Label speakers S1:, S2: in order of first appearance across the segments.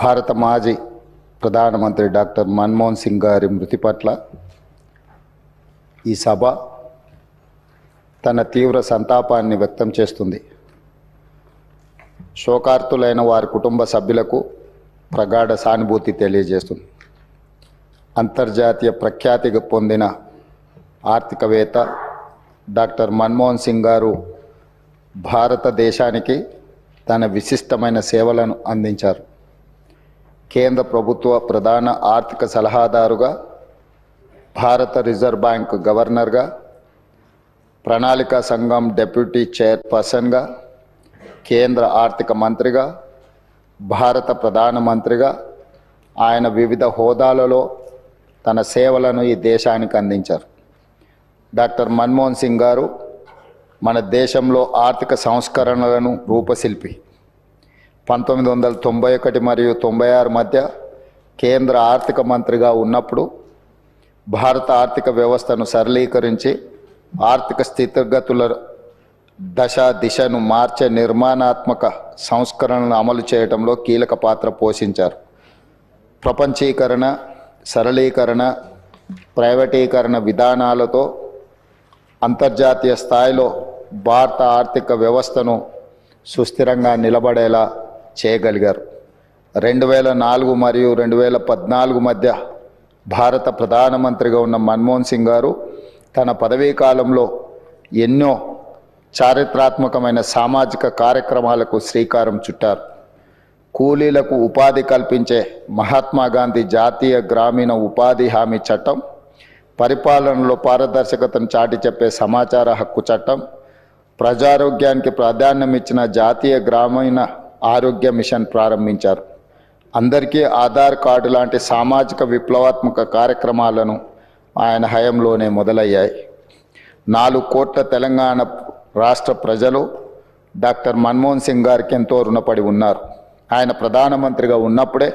S1: భారత మాజీ ప్రధానమంత్రి డాక్టర్ మన్మోహన్ సింగ్ గారి మృతి పట్ల ఈ సభ తన తీవ్ర సంతాపాన్ని వ్యక్తం చేస్తుంది. శోకార్తులైన వారి కుటుంబ సభ్యులకు ప్రగాఢ సానుభూతి తెలియజేస్తుంది. అంతర్జాతీయ ప్రఖ్యాతి పొందిన ఆర్థికవేత్త డాక్టర్ మన్మోహన్ సింగ్ గారు భారతదేశానికి తన విశిష్టమైన సేవలను అందించారు. కేంద్ర ప్రభుత్వ ప్రధాన ఆర్థిక సలహాదారుగా భారత రిజర్వ్ బ్యాంక్ గవర్నర్గా ప్రణాళికా సంఘం డెప్యూటీ చైర్పర్సన్గా కేంద్ర ఆర్థిక మంత్రిగా భారత ప్రధానమంత్రిగా ఆయన వివిధ హోదాలలో తన సేవలను ఈ దేశానికి అందించారు. డాక్టర్ మన్మోహన్ సింగ్ గారు మన దేశంలో ఆర్థిక సంస్కరణలను రూపశిల్పి. పంతొమ్మిది వందల తొంభై ఒకటి మరియు తొంభై ఆరు మధ్య కేంద్ర ఆర్థిక మంత్రిగా ఉన్నప్పుడు భారత ఆర్థిక వ్యవస్థను సరళీకరించి ఆర్థిక స్థితిగతుల దశ దిశను మార్చే నిర్మాణాత్మక సంస్కరణలను అమలు చేయడంలో కీలక పాత్ర పోషించారు. ప్రపంచీకరణ సరళీకరణ ప్రైవేటీకరణ విధానాలతో అంతర్జాతీయ స్థాయిలో భారత ఆర్థిక వ్యవస్థను సుస్థిరంగా నిలబడేలా చేయగలిగారు. రెండు వేల నాలుగు మరియు రెండు వేల పద్నాలుగు మధ్య భారత ప్రధానమంత్రిగా ఉన్న మన్మోహన్ సింగ్ గారు తన పదవీ కాలంలో ఎన్నో చారిత్రాత్మకమైన సామాజిక కార్యక్రమాలకు శ్రీకారం చుట్టారు. కూలీలకు ఉపాధి కల్పించే మహాత్మా గాంధీ జాతీయ గ్రామీణ ఉపాధి హామీ చట్టం పరిపాలనలో పారదర్శకతను చాటి చెప్పే సమాచార హక్కు చట్టం ప్రజారోగ్యానికి ప్రాధాన్యం ఇచ్చిన జాతీయ గ్రామీణ ఆరోగ్య మిషన్ ప్రారంభించారు. అందరికీ ఆధార్ కార్డు లాంటి సామాజిక విప్లవాత్మక కార్యక్రమాలను ఆయన హయంలోనే మొదలయ్యాయి. నాలుగు కోట్ల తెలంగాణ రాష్ట్ర ప్రజలు డాక్టర్ మన్మోహన్ సింగ్ గారికి ఎంతో రుణపడి ఉన్నారు. ఆయన ప్రధానమంత్రిగా ఉన్నప్పుడే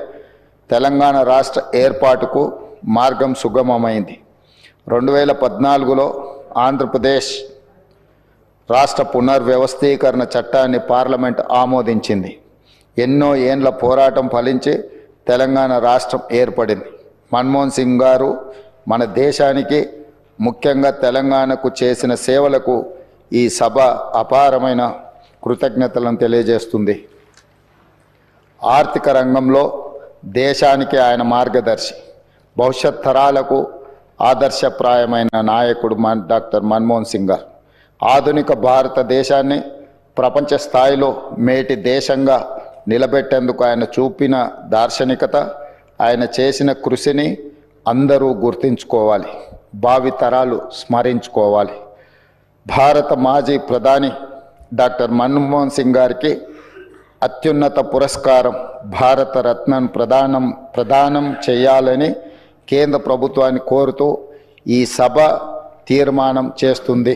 S1: తెలంగాణ రాష్ట్ర ఏర్పాటుకు మార్గం సుగమమైంది. రెండు వేల పద్నాలుగులో ఆంధ్రప్రదేశ్ రాష్ట్ర పునర్వ్యవస్థీకరణ చట్టాన్ని పార్లమెంట్ ఆమోదించింది. ఎన్నో ఏండ్ల పోరాటం ఫలించి తెలంగాణ రాష్ట్రం ఏర్పడింది. మన్మోహన్ సింగ్ గారు మన దేశానికి ముఖ్యంగా తెలంగాణకు చేసిన సేవలకు ఈ సభ అపారమైన కృతజ్ఞతలను తెలియజేస్తుంది. ఆర్థిక రంగంలో దేశానికి ఆయన మార్గదర్శి. భవిష్యత్ తరాలకు ఆదర్శప్రాయమైన నాయకుడు మన్ డాక్టర్ మన్మోహన్ సింగ్ గారు. ఆధునిక భారతదేశాన్ని ప్రపంచ స్థాయిలో మేటి దేశంగా నిలబెట్టేందుకు ఆయన చూపిన దార్శనికత ఆయన చేసిన కృషిని అందరూ గుర్తించుకోవాలి భావితరాలు స్మరించుకోవాలి. భారత మాజీ ప్రధాని డాక్టర్ మన్మోహన్ సింగ్ గారికి అత్యున్నత పురస్కారం భారతరత్నం ప్రధానం ప్రదానం ప్రదానం చేయాలని కేంద్ర ప్రభుత్వాన్ని కోరుతూ ఈ సభ తీర్మానం చేస్తుంది.